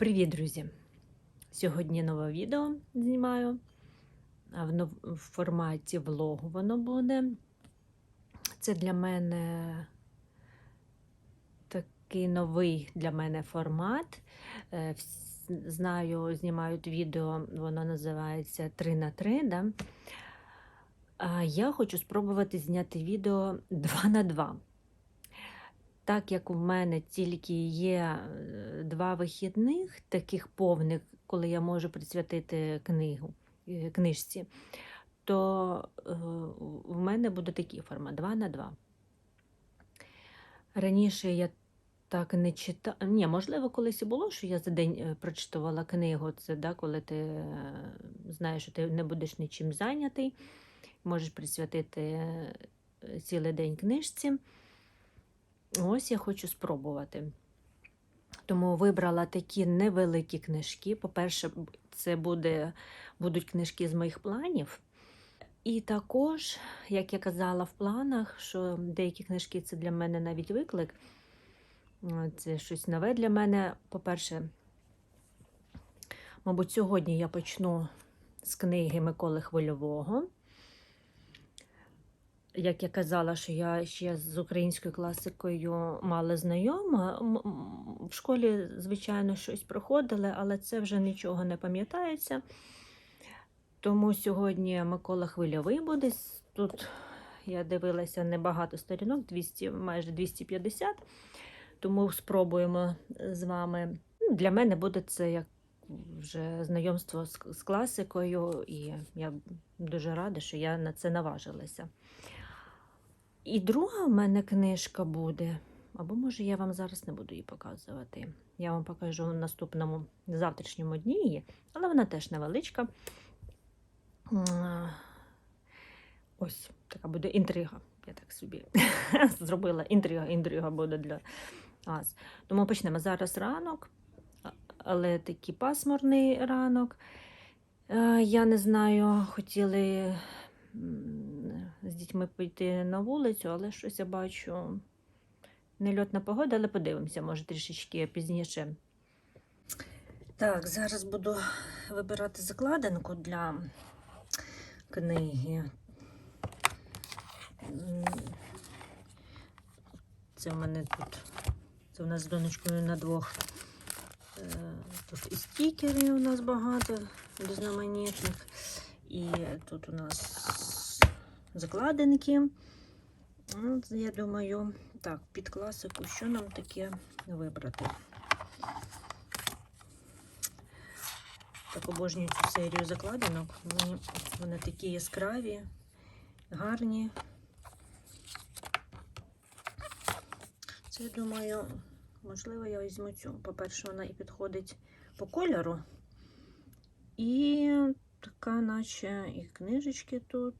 Привіт, друзі! Сьогодні нове відео знімаю в, форматі влогу воно буде. Це для мене такий новий для мене формат. Е, Знаю, знімають відео, воно називається 3 на 3 да? Я хочу спробувати зняти відео 2 на 2 так як у мене тільки є е, два вихідних, таких повних, коли я можу присвятити книгу, е, книжці, то е, в мене буде такий формат 2 на 2. Раніше я так не читала. Ні, можливо, колись і було, що я за день прочитувала книгу. Це да, коли ти знаєш, що ти не будеш нічим зайнятий, можеш присвятити цілий день книжці. Ось я хочу спробувати. Тому вибрала такі невеликі книжки. По-перше, це буде, будуть книжки з моїх планів. І також, як я казала в планах, що деякі книжки це для мене навіть виклик. Е, Це щось нове для мене. По-перше, мабуть, сьогодні я почну з книги Миколи Хвильового. Як я казала, що я ще з українською класикою мало знайома. В школі, звичайно, щось проходили, але це вже нічого не пам'ятається. Тому сьогодні Микола Хвильовий буде. Тут я дивилася небагато сторінок, 200, майже 250. Тому спробуємо з вами. Ну, Для мене буде це як вже знайомство з класикою, і я дуже рада, що я на це наважилася. І друга в мене книжка буде. Або може я вам зараз не буду її показувати. Я вам покажу в наступному завтрашньому дні її, але вона теж невеличка. Ось така буде інтрига. Я так собі зробила інтрига, інтрига буде для вас. Тому почнемо зараз ранок, але такий пасмурний ранок. Е, Я не знаю, хотіли з дітьми піти на вулицю, але щось я бачу нельотна погода, але подивимося, може трішечки пізніше. Так, зараз буду вибирати закладинку для книги. Це в мене тут. Це в нас з донечкою на двох. Е, Тут і стікери у нас багато різноманітних. І тут у нас закладинки. От, я думаю, так, під класику, що нам таке вибрати? Так обожнюю цю серію закладинок. Вони, вони такі яскраві, гарні. Це, я думаю, можливо, я візьму цю. По-перше, вона і підходить по кольору. І така, наче і книжечки тут.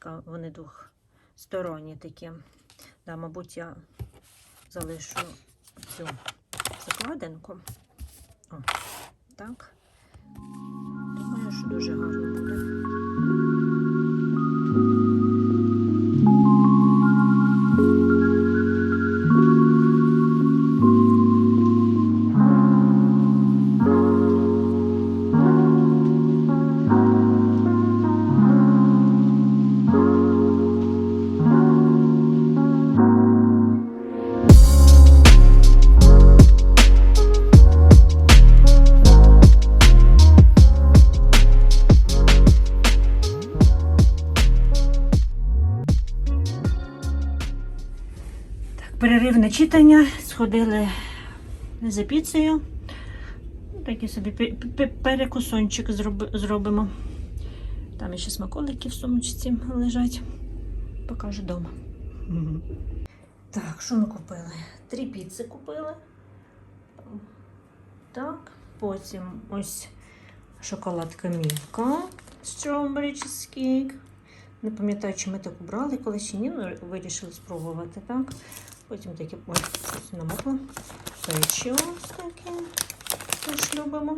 Така, вони двохсторонні такі. Да, мабуть, я залишу цю закладинку. О, так. Думаю, що дуже гарно буде. Читання. Сходили за піцею. Такий собі пе- пе- перекусончик зробимо. Там ще смаколики в сумочці лежать. Покажу вдома. Так, що ми купили? Три піци купили. Так, потім ось шоколадка Мілка, strawberry cheesecake. Не пам'ятаю, чи ми так брали колись чи ні, але вирішили спробувати, так? Потім таке ой, щось намокло. Печиво ось таке. Теж любимо.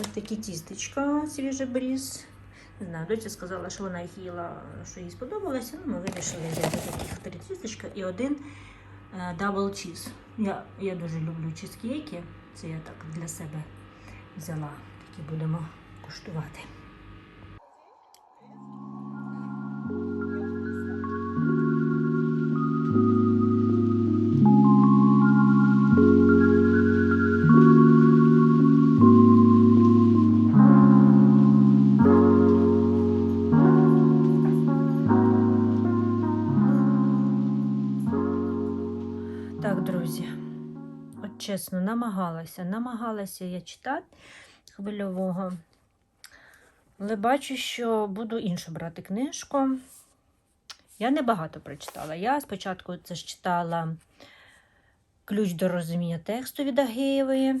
Ось такі тістечка, свіжий бріз. Не знаю, доця сказала, що вона їх їла, що їй сподобалося. Ну, ми вирішили взяти таких три тістечка і один Double cheese. Я, я дуже люблю чизкейки. Це я так для себе взяла. Такі будемо куштувати. Чесно, намагалася, намагалася я читати хвильового, але бачу, що буду іншу брати книжку. Я небагато прочитала. Я спочатку це ж читала Ключ до розуміння тексту від Агеєвої.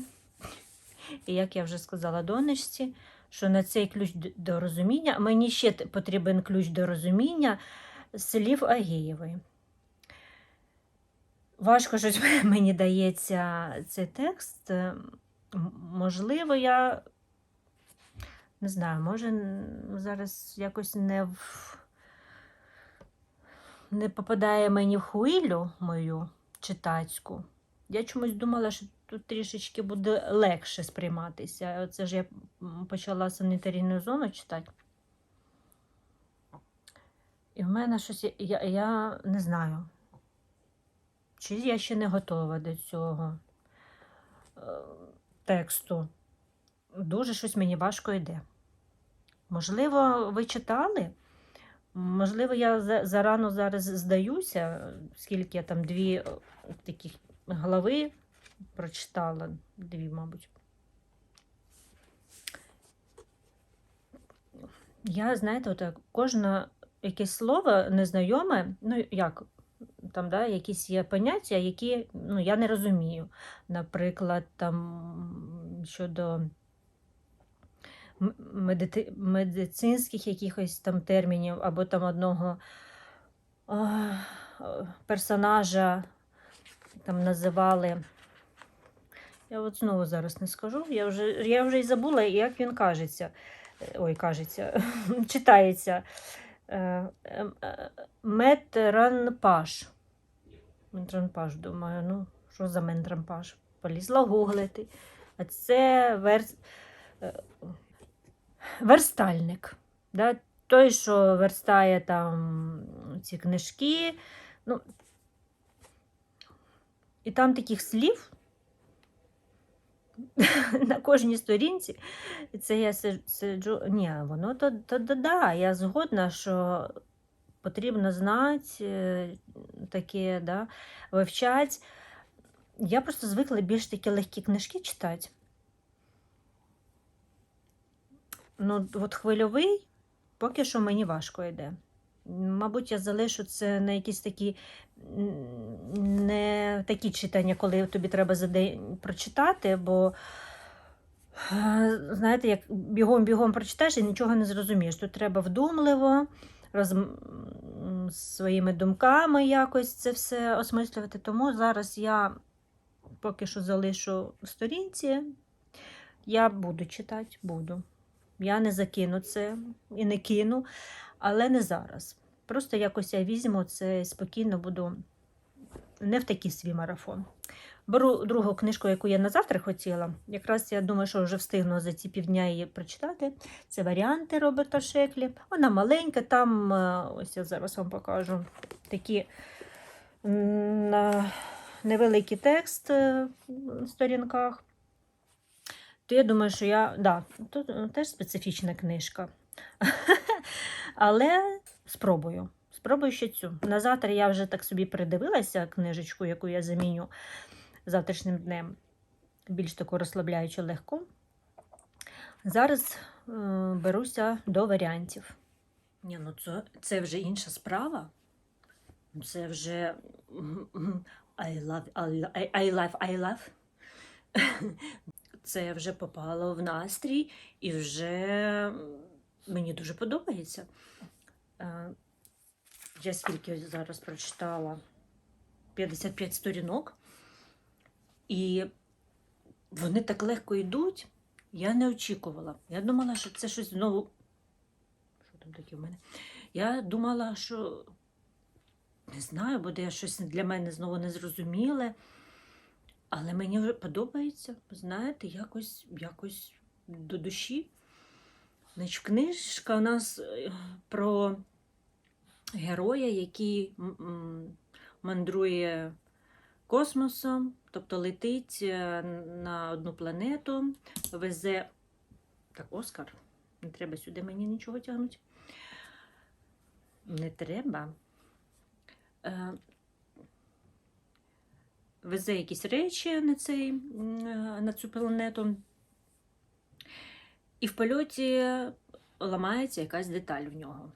І як я вже сказала донечці, що на цей ключ до розуміння мені ще потрібен ключ до розуміння слів Агеєвої. Важко щось мені дається цей текст. Е, Можливо, я не знаю, може зараз якось не в... не попадає мені в хвилю мою читацьку. Я чомусь думала, що тут трішечки буде легше сприйматися. Оце ж я почала санітарійну зону читати. І в мене щось, я, я, я не знаю, чи я ще не готова до цього е, тексту. Дуже щось мені важко йде. Можливо, ви читали? Можливо, я зарано зараз здаюся, скільки я там дві е, таких глави прочитала, дві, мабуть. Я, знаєте, от кожне якесь слово незнайоме, ну як, там, да, якісь є поняття, які ну, я не розумію. Наприклад, там щодо м- медити... медицинських якихось там термінів, або там одного е, персонажа там називали. Я от знову зараз не скажу. Я вже, я вже й забула, як він кажеться. Е, Ой, кажеться, читається. Е, е, е, Метранпаш. Метранпаш, думаю, ну, що за метранпаш? Полізла гуглити. А це верс... е, верстальник. Да? Той, що верстає там ці книжки. Ну, і там таких слів на кожній сторінці. Це я сиджу. Ні, воно то, то да, да, я згодна, що потрібно знати е, таке, да, вивчати. Я просто звикла більш такі легкі книжки читати. Ну, от хвильовий поки що мені важко йде. Мабуть, я залишу це на якісь такі не такі читання, коли тобі треба за день прочитати, бо е, знаєте, як бігом-бігом прочитаєш і нічого не зрозумієш. Тут треба вдумливо, роз... своїми думками якось це все осмислювати. Тому зараз я поки що залишу сторінці. Я буду читати, буду. Я не закину це і не кину, але не зараз. Просто якось я візьму це спокійно буду не в такий свій марафон. Беру другу книжку, яку я на завтра хотіла. Якраз я думаю, що вже встигну за ці півдня її прочитати. Це варіанти Роберта Шеклі. Вона маленька, там, е, ось я зараз вам покажу такі невеликий текст е, на сторінках. То я думаю, що я. Да, тут е, теж специфічна книжка. Але спробую. Спробую ще цю. На завтра я вже так собі передивилася книжечку, яку я заміню завтрашнім днем. Більш таку розслабляючу легку. Зараз е, беруся до варіантів. Ні, ну це, це вже інша справа. Це вже I love, I love, I love. Це вже попало в настрій і вже мені дуже подобається. Е, Я скільки зараз прочитала 55 сторінок, і вони так легко йдуть. Я не очікувала. Я думала, що це щось знову. Що там таке в мене? Я думала, що не знаю, буде щось для мене знову незрозуміле. Але мені подобається, знаєте, якось, якось до душі. Значить, книжка у нас е, про героя, який мандрує космосом, тобто летить е, на одну планету, везе. Так, Оскар, не треба сюди мені нічого тягнути. Не треба. Е, Везе якісь речі на, цей, на цю планету. І в польоті ламається якась деталь в нього.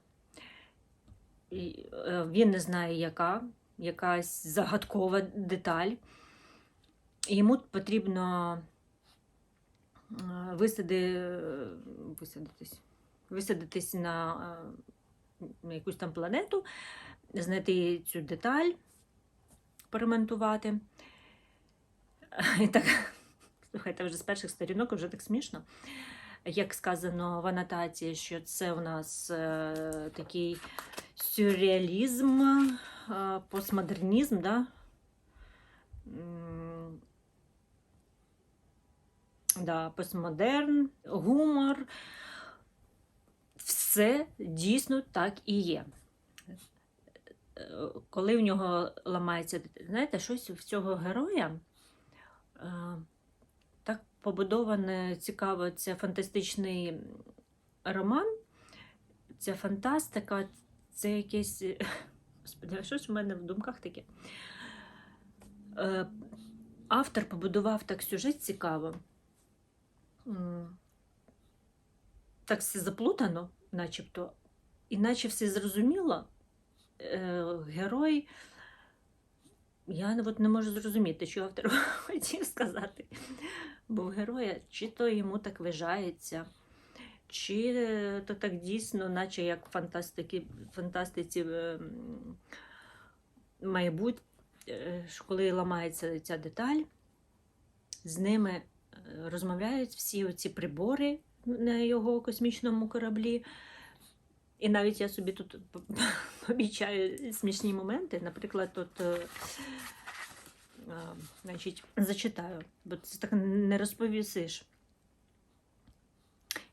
І, е, він не знає, яка, якась загадкова деталь. І Йому потрібно е, висади, висадитись, висадитись на, е, якусь там планету, знайти цю деталь, поремонтувати. І так, слухайте, вже з перших сторінок вже так смішно. Як сказано в анотації, що це у нас е, такий сюрреалізм, е, постмодернізм, да? Да, постмодерн, гумор. Все дійсно так і є. Е, Коли в нього ламається, знаєте, щось в цього героя побудоване цікаво, це фантастичний роман, ця фантастика, це якесь. Господи, а що в мене в думках таке? Е, Автор побудував так сюжет цікаво. Так все заплутано, начебто, іначе все зрозуміло. Е, Герой. Я от не можу зрозуміти, що автор хотів сказати. Бо в героя чи то йому так вижається, чи е, то так дійсно, наче як в фантастиці е, має е, коли ламається ця деталь, з ними розмовляють всі оці прибори на його космічному кораблі. І навіть я собі тут по- помічаю смішні моменти. Наприклад, тут е, значить, зачитаю, бо це так не розповісиш.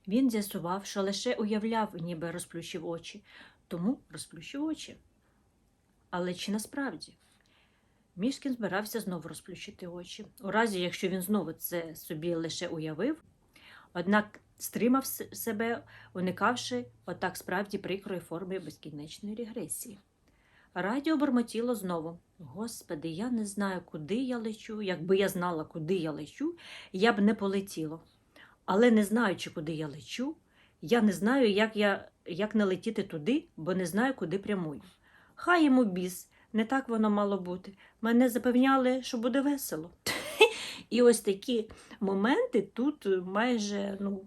Він з'ясував, що лише уявляв, ніби розплющив очі, тому розплющив очі. Але чи насправді? Мішкін збирався знову розплющити очі. У разі, якщо він знову це собі лише уявив, однак стримав себе, уникавши отак справді прикрої форми безкінечної регресії. Радіо бурмотіло знову. Господи, я не знаю, куди я лечу. Якби я знала, куди я лечу, я б не полетіло. Але не знаючи, куди я лечу, я не знаю, як, я, як не летіти туди, бо не знаю, куди прямую. Хай йому біс, не так воно мало бути. Мене запевняли, що буде весело. І ось такі моменти тут майже ну,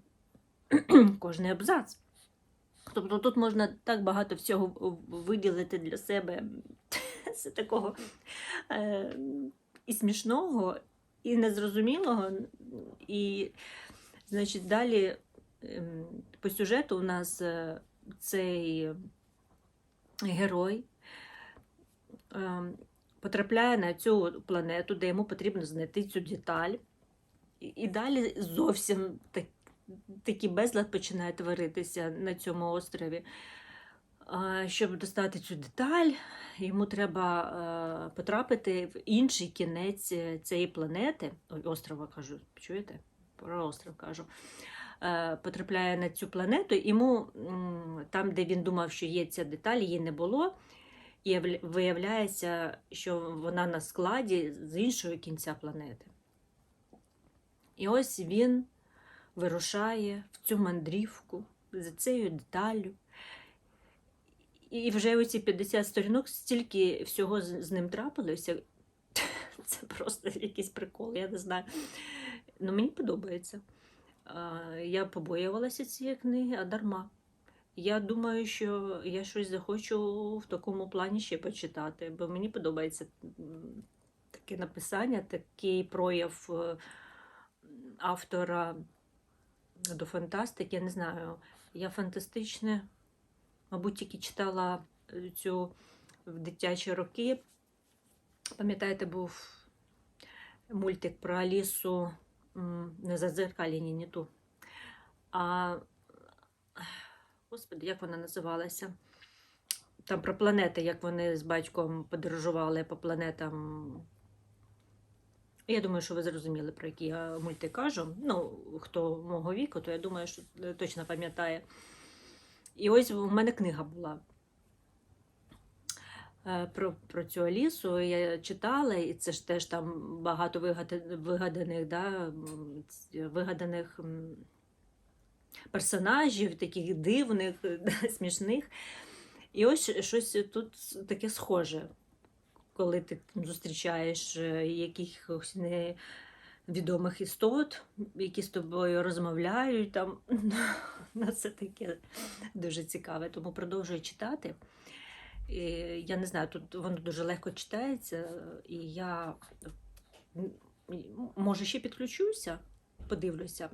кожний абзац. Тобто тут можна так багато всього виділити для себе з такого е, і смішного, і незрозумілого. І, значить, далі ем, по сюжету у нас е, цей герой ем, потрапляє на цю планету, де йому потрібно знайти цю деталь. І, і далі зовсім так, такий безлад починає творитися на цьому острові. Щоб достати цю деталь, йому треба е, потрапити в інший кінець е, цієї планети, острова кажу, чуєте? Про остров кажу. Е, Потрапляє на цю планету, йому там, де він думав, що є ця деталь, її не було. І виявляється, що вона на складі з іншого кінця планети. І ось він вирушає в цю мандрівку за цією деталлю. І вже оці 50 сторінок стільки всього з, ним трапилося. Це просто якийсь прикол, я не знаю. Ну, мені подобається. Я побоювалася цієї книги, а дарма. Я думаю, що я щось захочу в такому плані ще почитати, бо мені подобається таке написання, такий прояв е, автора до фантастики. Я не знаю, я фантастичне, мабуть, тільки читала е, цю в дитячі роки. Пам'ятаєте, був мультик про Алісу не зазеркалі, не ту. А Господи, як вона називалася? Там про планети, як вони з батьком подорожували по планетам. Я думаю, що ви зрозуміли, про які я мульти кажу. Ну, хто мого віку, то я думаю, що е, точно пам'ятає. І ось у мене книга була е, про, про цю Алісу. Я читала, і це ж теж там багато вигаданих, да, вигаданих персонажів, таких дивних, да, смішних. І ось щось тут таке схоже, коли ти зустрічаєш е, якихось невідомих істот, які з тобою розмовляють. Там. Ну, це таке дуже цікаве, тому продовжую читати. І, я не знаю, тут воно дуже легко читається, і я може ще підключуся, подивлюся.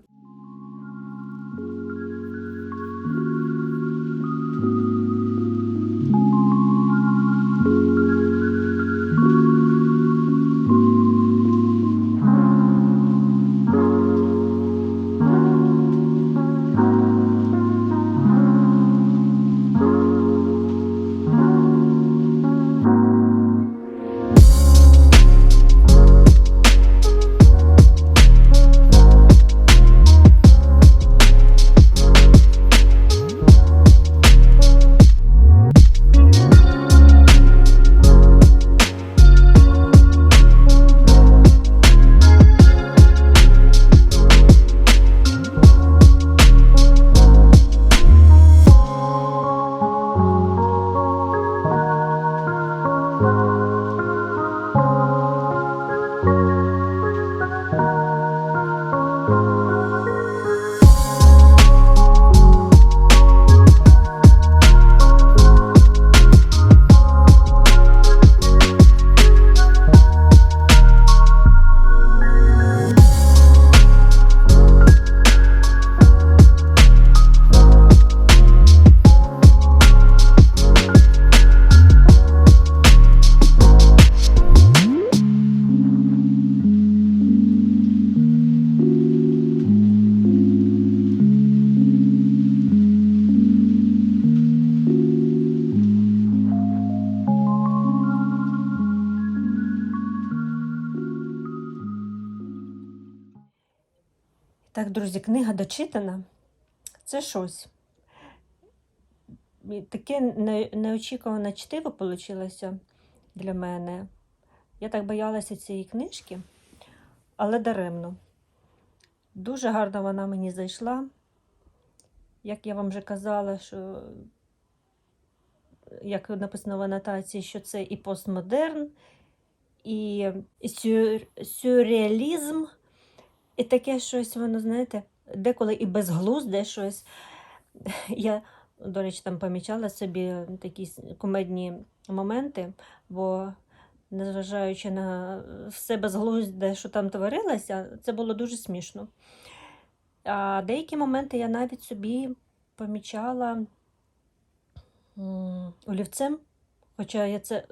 Друзі, книга дочитана. Це щось. Таке неочікуване чтиво вийшло для мене. Я так боялася цієї книжки, але даремно. Дуже гарно вона мені зайшла. Як я вам вже казала, що як написано в анотації, що це і постмодерн, і сюр- сюрреалізм, і таке щось, воно, знаєте, деколи і безглузде щось. Я, до речі, там помічала собі такі кумедні моменти, бо, незважаючи на все безглузде, що там творилося, це було дуже смішно. А деякі моменти я навіть собі помічала олівцем, хоча я це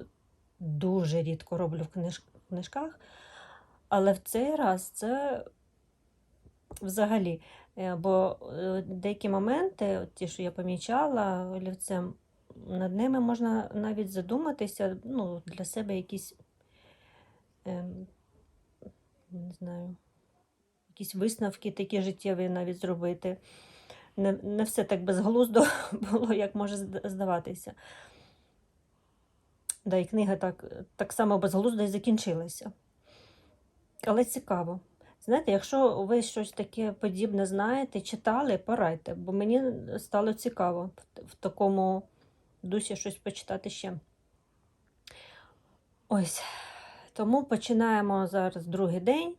дуже рідко роблю в книжках, але в цей раз це взагалі. Е, Бо е, деякі моменти, ті, що я помічала олівцем, над ними можна навіть задуматися, ну, для себе якісь, ем, не знаю, якісь висновки такі життєві навіть зробити. Не, не все так безглуздо було, як може здаватися. Да, і книга так, так само безглуздо і закінчилася. Але цікаво. Знаєте, якщо ви щось таке подібне знаєте, читали, порадьте, бо мені стало цікаво в, в такому дусі щось почитати ще. Ось. Тому починаємо зараз другий день,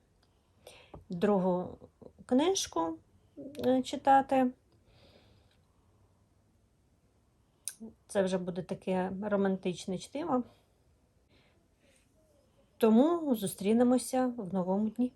другу книжку е, читати. Це вже буде таке романтичне чтиво. Тому зустрінемося в новому дні.